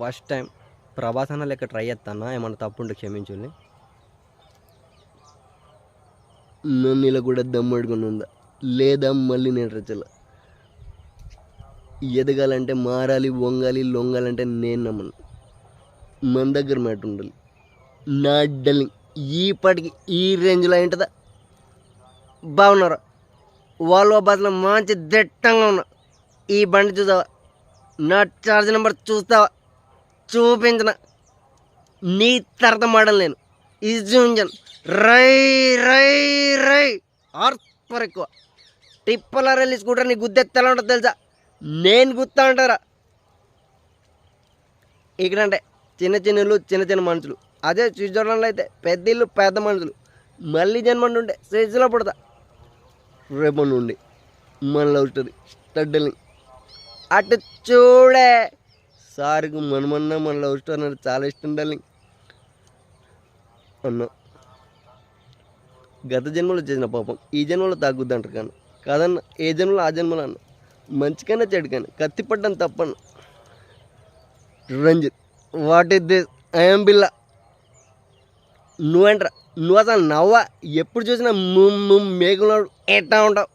First time Prabhas అన్న లెక్క try చేస్తానా? ఏమన్నా తప్పుంటే క్షమించుని నన్ను ఇలా కూడా దమ్మడుకుని ఉందా? లేదా మళ్ళీ నేను రచల ఎదగాలంటే మారాలి వంగాలి లొంగాలంటే నేను నమ్మను. మన దగ్గర మ్యాట్ ఉండాలి. నా డల్లింగ్ ఈపాటికి ఈ రేంజ్లో ఏంటదా బాగున్నారా? వాళ్ళు బస్సులో మంచి దిట్టంగా ఉన్నా. ఈ బండి చూసావా? నా ఛార్జ్ నెంబర్ చూస్తావా? చూపించిన నీ తర్వాత మోడల్ నేను. ఇది ఇంజన్ రై రై రై. ఆర్పర్ ఎక్కువ. టిప్పల రైలు స్కూటర్ నీ గుద్దెత్తలా ఉంటుంది తెలుసా? నేను గుత్తా అంటారా ఇక్కడంటే చిన్న చిన్న ఇల్లు చిన్న చిన్న మనుషులు. అదే స్విట్జర్లాండ్లో అయితే పెద్ద ఇల్లు పెద్ద మనుషులు. మళ్ళీ జన్మ ఉంటే స్విచ్లో పుడతా. రేపు నుండి మళ్ళీ ఉంటుంది స్టడ్డల్ని అటు చూడే. సార్కి మనమన్నా మన లవ్ స్టోరీ అంటే చాలా ఇష్టం డార్లింగ్. అన్నా. గత జన్మలో చేసిన పాపం ఈ జన్మలో తాగుద్దంటారు కానీ. కాదన్న ఏ జన్మలో ఆ జన్మలో అన్న. మంచికైనా కానీ కత్తి పడ్డం తప్పన్న. Ranjith what is this I'm Billa నువ్వేంట్రా? నువ్వు అసలు నవ్వా? ఎప్పుడు చూసినా మేఘంలో ఎట్టా ఉంటావు.